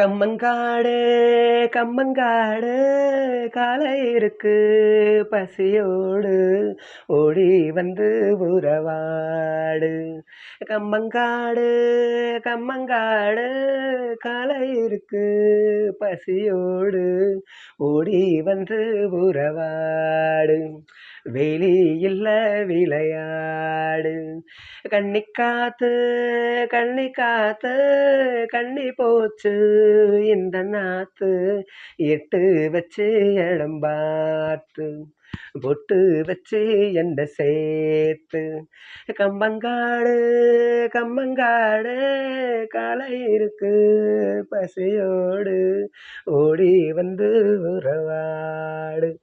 கம்மங்காடு கம்மங்காடு காலை இருக்கு பசியோடு ஓடி வந்து உறவாடு. கம்மங்காடு கம்மங்காடு காலை இருக்கு பசியோடு ஓடி வந்து உறவாடு. வெளியில் விளையாடு. கண்ணி காத்து கண்ணி காத்து கண்ணி போச்சு இந்த நாத்து. எட்டு வச்சு இடம் பார்த்து பொட்டு வச்சு என்ன சேர்த்து கம்பங்காடு கம்பங்காடு காலை இருக்கு பசியோடு. ஓடி வந்து உறவாடு.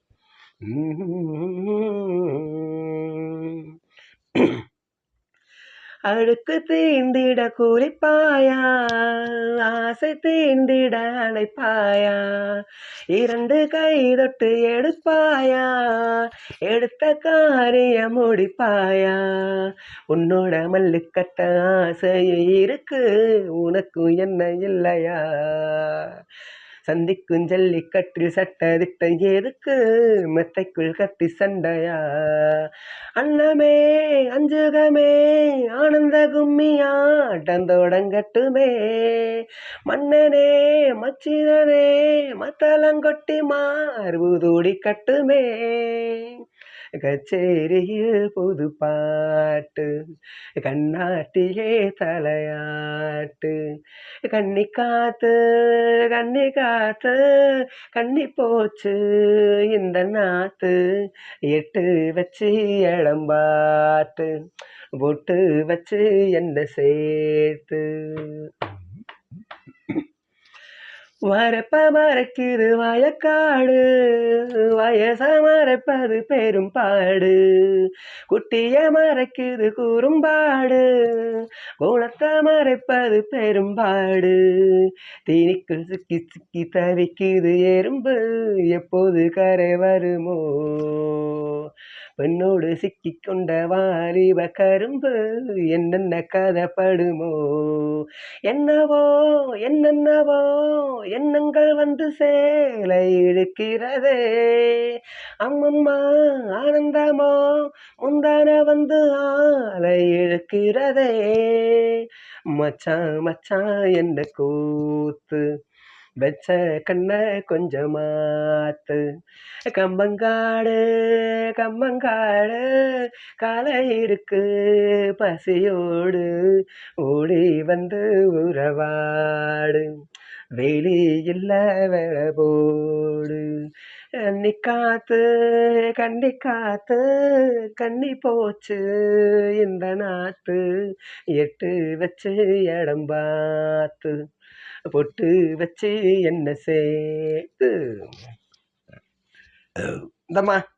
அழுக்கு தீண்டிட கூலிப்பாயா ஆசை தீண்டிட அழைப்பாயா இரண்டு கை தொட்டு எடுப்பாயா? எடுத்த காரியம் முடிப்பாயா? உன்னோட மல்லுக்கட்ட ஆசை இருக்கு உனக்கும் என்ன இல்லையா? சந்திக்கும் ஜல்லிக்கட்டில் சட்டதிட்ட எதுக்கு மெத்தைக்குள் கத்தி சண்டையா? அன்னமே அஞ்சுகமே ஆனந்த கும்மியா டந்தோடங்கட்டுமே மன்னனே மச்சினனே மத்தலங்கொட்டி மார்புதூடி கட்டுமே. கச்சேரியில் புது பாட்டு கண்ணாட்டிலே தலையாட்டு. கண்ணி காத்து கண்ணி காத்து கண்ணி போச்சு இந்த நாத்து. எட்டு வச்சு இளம்பாட்டு பொட்டு வச்சு என்ன சேர்த்து. மறப்ப மறக்குது வயக்காடு வயச மறப்பது பெரும் பாடு. குட்டிய மறைக்குது குறும்பாடு குணத்தை மறைப்பது பெரும்பாடு தீனிக்குள் சிக்கி சிக்கி தவிக்குது எறும்பு. எப்போது கரை வருமோ? பெண்ணோடு சிக்கி கொண்ட வாலிப கரும்பு என்னென்ன கதைப்படுமோ? என்னவோ என்னென்னவோ எண்ணங்கள் வந்து சேலை இழுக்கிறதே. அம்மம்மா ஆனந்தமோ முந்தான வந்து ஆலை இழுக்கிறதே. மச்சான் மச்சான் என்ன கூத்து வெச்ச கண்ண கொஞ்சமாத்து. கம்பங்காடு கம்பங்காடு காலை இருக்கு பசியோடு ஓடி வந்து உறவாடு. வெளி இல்ல போடு. கண்ணி காத்து கண்ணி காத்து கண்ணி போச்சு இந்த நாத்து. எட்டு வச்சு இடம் பார்த்து பொட்டு வச்சு என்ன சேர்த்து? இந்தம்மா.